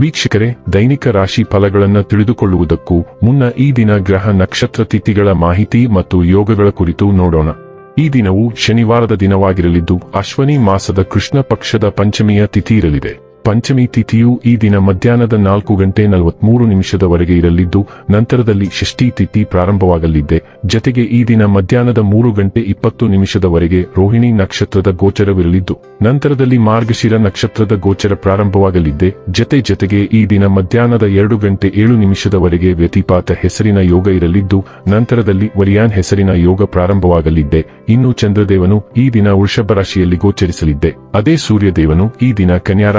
ವೀಕ್ಷಕರೇ, ದೈನಿಕ ರಾಶಿ ಫಲಗಳನ್ನು ತಿಳಿದುಕೊಳ್ಳುವುದಕ್ಕೂ ಮುನ್ನ ಈ ದಿನ ಗ್ರಹ ನಕ್ಷತ್ರ ತಿಥಿಗಳ ಮಾಹಿತಿ ಮತ್ತು ಯೋಗಗಳ ಕುರಿತು ನೋಡೋಣ. ಈ ದಿನವು ಶನಿವಾರದ ದಿನವಾಗಿರಲಿದ್ದು, ಅಶ್ವನಿ ಮಾಸದ ಕೃಷ್ಣ ಪಕ್ಷದ ಪಂಚಮಿಯ ತಿಥಿ ಇರಲಿದೆ. ಪಂಚಮಿ ತಿಥಿಯು ಈ ದಿನ ಮಧ್ಯಾಹ್ನದ ನಾಲ್ಕು ಗಂಟೆ ನಲವತ್ಮೂರು ನಿಮಿಷದವರೆಗೆ ಇರಲಿದ್ದು, ನಂತರದಲ್ಲಿ ಷಷ್ಠಿ ತಿಥಿ ಪ್ರಾರಂಭವಾಗಲಿದೆ. ಜತೆಗೆ ಈ ದಿನ ಮಧ್ಯಾಹ್ನದ ಮೂರು ಗಂಟೆ ಇಪ್ಪತ್ತು ನಿಮಿಷದವರೆಗೆ ರೋಹಿಣಿ ನಕ್ಷತ್ರದ ಗೋಚರವಿರಲಿದ್ದು, ನಂತರದಲ್ಲಿ ಮಾರ್ಗಶಿರ ನಕ್ಷತ್ರದ ಗೋಚರ ಪ್ರಾರಂಭವಾಗಲಿದೆ. ಜತೆ ಜತೆಗೆ ಈ ದಿನ ಮಧ್ಯಾಹ್ನದ ಎರಡು ಗಂಟೆ ಏಳು ನಿಮಿಷದವರೆಗೆ ವ್ಯತಿಪಾತ ಹೆಸರಿನ ಯೋಗ ಇರಲಿದ್ದು, ನಂತರದಲ್ಲಿ ವರಿಯಾನ್ ಹೆಸರಿನ ಯೋಗ ಪ್ರಾರಂಭವಾಗಲಿದೆ. ಇನ್ನು ಚಂದ್ರದೇವನು ಈ ದಿನ ವೃಷಭ ರಾಶಿಯಲ್ಲಿ ಗೋಚರಿಸಲಿದ್ದೆ ಅದೇ ಸೂರ್ಯದೇವನು ಈ ದಿನ ಕನ್ಯಾ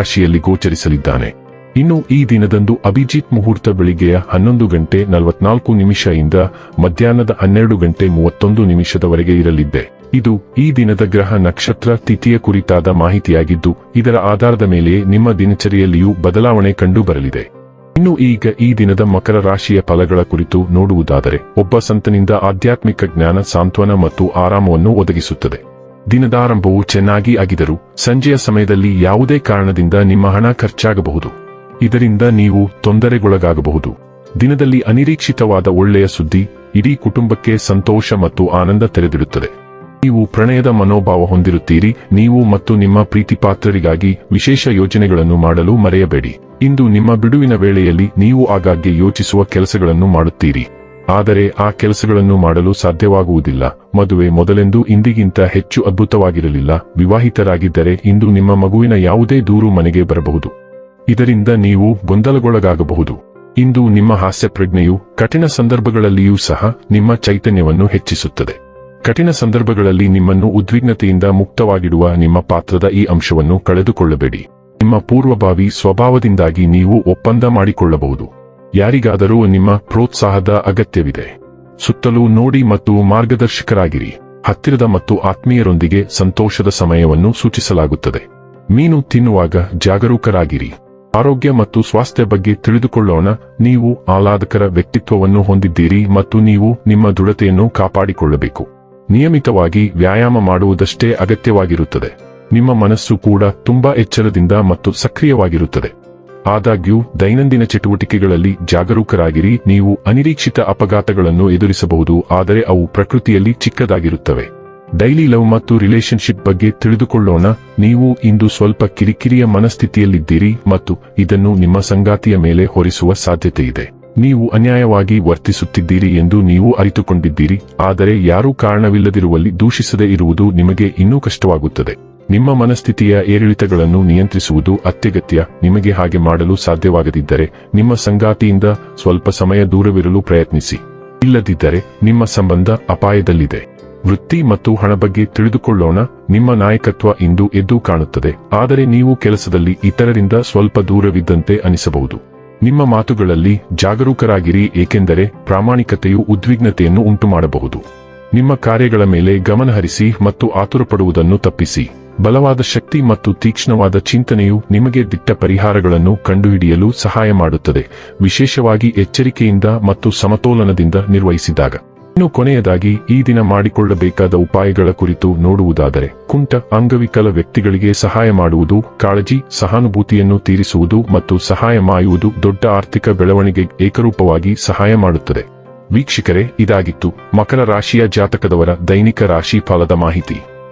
ರಾಶಿಯಲ್ಲಿ ಗೋಚರಿಸಲಿದ್ದಾನೆ. ಇನ್ನು ಈ ದಿನದಂದು ಅಭಿಜಿತ್ ಮುಹೂರ್ತ ಬೆಳಿಗ್ಗೆಯ ಹನ್ನೊಂದು ಗಂಟೆ ನಲವತ್ನಾಲ್ಕು ನಿಮಿಷ ಇಂದ ಮಧ್ಯಾಹ್ನದ ಹನ್ನೆರಡು ಗಂಟೆ ಮೂವತ್ತೊಂದು ನಿಮಿಷದವರೆಗೆ ಇರಲಿದ್ದೆ. ಇದು ಈ ದಿನದ ಗ್ರಹ ನಕ್ಷತ್ರ ತಿಥಿಯ ಕುರಿತಾದ ಮಾಹಿತಿಯಾಗಿದ್ದು, ಇದರ ಆಧಾರದ ಮೇಲೆ ನಿಮ್ಮ ದಿನಚರಿಯಲ್ಲಿಯೂ ಬದಲಾವಣೆ ಕಂಡುಬರಲಿದೆ. ಇನ್ನು ಈಗ ಈ ದಿನದ ಮಕರ ರಾಶಿಯ ಫಲಗಳ ಕುರಿತು ನೋಡುವುದಾದರೆ, ಒಬ್ಬ ಸಂತನಿಂದ ಆಧ್ಯಾತ್ಮಿಕ ಜ್ಞಾನ ಸಾಂತ್ವನ ಮತ್ತು ಆರಾಮವನ್ನು ಒದಗಿಸುತ್ತದೆ. ದಿನದ ಆರಂಭವು ಚೆನ್ನಾಗಿ ಆಗಿದರೂ ಸಂಜೆಯ ಸಮಯದಲ್ಲಿ ಯಾವುದೇ ಕಾರಣದಿಂದ ನಿಮ್ಮ ಹಣ ಖರ್ಚಾಗಬಹುದು. ಇದರಿಂದ ನೀವು ತೊಂದರೆಗೊಳಗಾಗಬಹುದು. ದಿನದಲ್ಲಿ ಅನಿರೀಕ್ಷಿತವಾದ ಒಳ್ಳೆಯ ಸುದ್ದಿ, ಇಡೀ ಕುಟುಂಬಕ್ಕೆ ಸಂತೋಷ ಮತ್ತು ಆನಂದ ತೆರೆದಿಡುತ್ತದೆ. ನೀವು ಪ್ರಣಯದ ಮನೋಭಾವ ಹೊಂದಿರುತ್ತೀರಿ, ನೀವು ಮತ್ತು ನಿಮ್ಮ ಪ್ರೀತಿಪಾತ್ರರಿಗಾಗಿ ವಿಶೇಷ ಯೋಜನೆಗಳನ್ನು ಮಾಡಲು ಮರೆಯಬೇಡಿ. ಇಂದು ನಿಮ್ಮ ಬಿಡುವಿನ ವೇಳೆಯಲ್ಲಿ ನೀವು ಆಗಾಗ್ಗೆ ಯೋಚಿಸುವ ಕೆಲಸಗಳನ್ನು ಮಾಡುತ್ತೀರಿ. ಆದರೆ ಆ ಕೆಲಸಗಳನ್ನು ಮಾಡಲು ಸಾಧ್ಯವಾಗುವುದಿಲ್ಲ. ಮದುವೆ ಮೊದಲೆಂದು ಇಂದಿಗಿಂತ ಹೆಚ್ಚು ಅದ್ಭುತವಾಗಿರಲಿಲ್ಲ. ವಿವಾಹಿತರಾಗಿದ್ದರೆ ಇಂದು ನಿಮ್ಮ ಮಗುವಿನ ಯಾವುದೇ ದೂರು ಮನೆಗೆ ಬರಬಹುದು. ಇದರಿಂದ ನೀವು ಗೊಂದಲಗೊಳಗಾಗಬಹುದು. ಇಂದು ನಿಮ್ಮ ಹಾಸ್ಯ ಪ್ರಜ್ಞೆಯು ಕಠಿಣ ಸಂದರ್ಭಗಳಲ್ಲಿಯೂ ಸಹ ನಿಮ್ಮ ಚೈತನ್ಯವನ್ನು ಹೆಚ್ಚಿಸುತ್ತದೆ. ಕಠಿಣ ಸಂದರ್ಭಗಳಲ್ಲಿ ನಿಮ್ಮನ್ನು ಉದ್ವಿಗ್ನತೆಯಿಂದ ಮುಕ್ತವಾಗಿಡುವ ನಿಮ್ಮ ಪಾತ್ರದ ಈ ಅಂಶವನ್ನು ಕಳೆದುಕೊಳ್ಳಬೇಡಿ. ನಿಮ್ಮ ಪೂರ್ವಭಾವಿ ಸ್ವಭಾವದಿಂದಾಗಿ ನೀವು ಒಪ್ಪಂದ ಮಾಡಿಕೊಳ್ಳಬಹುದು. ಯಾರಿಗಾದರೂ ನಿಮ್ಮ ಪ್ರೋತ್ಸಾಹದ ಅಗತ್ಯವಿದೆ. ಸುತ್ತಲೂ ನೋಡಿ ಮತ್ತು ಮಾರ್ಗದರ್ಶಕರಾಗಿರಿ. ಹತ್ತಿರದ ಮತ್ತು ಆತ್ಮೀಯರೊಂದಿಗೆ ಸಂತೋಷದ ಸಮಯವನ್ನು ಸೂಚಿಸಲಾಗುತ್ತದೆ. ಮೀನು ತಿನ್ನುವಾಗ ಜಾಗರೂಕರಾಗಿರಿ. ಆರೋಗ್ಯ ಮತ್ತು ಸ್ವಾಸ್ಥ್ಯ ಬಗ್ಗೆ ತಿಳಿದುಕೊಳ್ಳೋಣ. ನೀವು ಆಹ್ಲಾದಕರ ವ್ಯಕ್ತಿತ್ವವನ್ನು ಹೊಂದಿದ್ದೀರಿ ಮತ್ತು ನೀವು ನಿಮ್ಮ ದೃಢತೆಯನ್ನು ಕಾಪಾಡಿಕೊಳ್ಳಬೇಕು. ನಿಯಮಿತವಾಗಿ ವ್ಯಾಯಾಮ ಮಾಡುವುದಷ್ಟೇ ಅಗತ್ಯವಾಗಿರುತ್ತದೆ. ನಿಮ್ಮ ಮನಸ್ಸು ಕೂಡ ತುಂಬಾ ಎಚ್ಚರದಿಂದ ಮತ್ತು ಸಕ್ರಿಯವಾಗಿರುತ್ತದೆ. ಆದಾಗ್ಯೂ, ದೈನಂದಿನ ಚಟುವಟಿಕೆಗಳಲ್ಲಿ ಜಾಗರೂಕರಾಗಿರಿ, ನೀವು ಅನಿರೀಕ್ಷಿತ ಅಪಘಾತಗಳನ್ನು ಎದುರಿಸಬಹುದು, ಆದರೆ ಅವು ಪ್ರಕೃತಿಯಲ್ಲಿ ಚಿಕ್ಕದಾಗಿರುತ್ತವೆ. ಡೈಲಿ ಲವ್ ಮತ್ತು ರಿಲೇಶನ್ಶಿಪ್ ಬಗ್ಗೆ ತಿಳಿದುಕೊಳ್ಳೋಣ, ನೀವು ಇಂದು ಸ್ವಲ್ಪ ಕಿರಿಕಿರಿಯ ಮನಸ್ಥಿತಿಯಲ್ಲಿದ್ದೀರಿ ಮತ್ತು ಇದನ್ನು ನಿಮ್ಮ ಸಂಗಾತಿಯ ಮೇಲೆ ಹೊರಿಸುವ ಸಾಧ್ಯತೆ ಇದೆ ನೀವು ಅನ್ಯಾಯವಾಗಿ ವರ್ತಿಸುತ್ತಿದ್ದೀರಿ ಎಂದು ನೀವು ಅರಿತುಕೊಂಡಿದ್ದೀರಿ, ಆದರೆ ಯಾರೂ ಕಾರಣವಿಲ್ಲದಿರುವಲ್ಲಿ ದೂಷಿಸದೇ ಇರುವುದು ನಿಮಗೆ ಇನ್ನೂ ಕಷ್ಟವಾಗುತ್ತದೆ. ನಿಮ್ಮ ಮನಸ್ಥಿತಿಯ ಏರಿಳಿತಗಳನ್ನು ನಿಯಂತ್ರಿಸುವುದು ಅತ್ಯಗತ್ಯ, ನಿಮಗೆ ಹಾಗೆ ಮಾಡಲು ಸಾಧ್ಯವಾಗದಿದ್ದರೆ ನಿಮ್ಮ ಸಂಗಾತಿಯಿಂದ ಸ್ವಲ್ಪ ಸಮಯ ದೂರವಿರಲು ಪ್ರಯತ್ನಿಸಿ. ಇಲ್ಲದಿದ್ದರೆ ನಿಮ್ಮ ಸಂಬಂಧ ಅಪಾಯದಲ್ಲಿದೆ. ವೃತ್ತಿ ಮತ್ತು ಹಣ ಬಗ್ಗೆ ತಿಳಿದುಕೊಳ್ಳೋಣ, ನಿಮ್ಮ ನಾಯಕತ್ವ ಇಂದು ಎದ್ದು ಕಾಣುತ್ತದೆ, ಆದರೆ ನೀವು ಕೆಲಸದಲ್ಲಿ ಇತರರಿಂದ ಸ್ವಲ್ಪ ದೂರವಿದ್ದಂತೆ ಅನಿಸಬಹುದು. ನಿಮ್ಮ ಮಾತುಗಳಲ್ಲಿ ಜಾಗರೂಕರಾಗಿರಿ, ಏಕೆಂದರೆ ಪ್ರಾಮಾಣಿಕತೆಯು ಉದ್ವಿಗ್ನತೆಯನ್ನು ಉಂಟುಮಾಡಬಹುದು. ನಿಮ್ಮ ಕಾರ್ಯಗಳ ಮೇಲೆ ಗಮನಹರಿಸಿ ಮತ್ತು ಆತುರಪಡುವುದನ್ನು ತಪ್ಪಿಸಿ. ಬಲವಾದ ಶಕ್ತಿ ಮತ್ತು ತೀಕ್ಷ್ಣವಾದ ಚಿಂತನೆಯು ನಿಮಗೆ ದಿಟ್ಟ ಪರಿಹಾರಗಳನ್ನು ಕಂಡುಹಿಡಿಯಲು ಸಹಾಯ ಮಾಡುತ್ತದೆ, ವಿಶೇಷವಾಗಿ ಎಚ್ಚರಿಕೆಯಿಂದ ಮತ್ತು ಸಮತೋಲನದಿಂದ ನಿರ್ವಹಿಸಿದಾಗ. ಇನ್ನು ಕೊನೆಯದಾಗಿ, ಈ ದಿನ ಮಾಡಿಕೊಳ್ಳಬೇಕಾದ ಉಪಾಯಗಳ ಕುರಿತು ನೋಡುವುದಾದರೆ, ಕುಂಟ ಅಂಗವಿಕಲ ವ್ಯಕ್ತಿಗಳಿಗೆ ಸಹಾಯ ಮಾಡುವುದು, ಕಾಳಜಿ, ಸಹಾನುಭೂತಿಯನ್ನು ತೀರಿಸುವುದು ಮತ್ತು ಸಹಾಯ ಮಾಯುವುದು ದೊಡ್ಡ ಆರ್ಥಿಕ ಬೆಳವಣಿಗೆ ಏಕರೂಪವಾಗಿ ಸಹಾಯ ಮಾಡುತ್ತದೆ. ವೀಕ್ಷಕರೇ, ಇದಾಗಿತ್ತು ಮಕರ ರಾಶಿಯ ಜಾತಕದವರ ದೈನಿಕ ರಾಶಿ ಫಲದ ಮಾಹಿತಿ.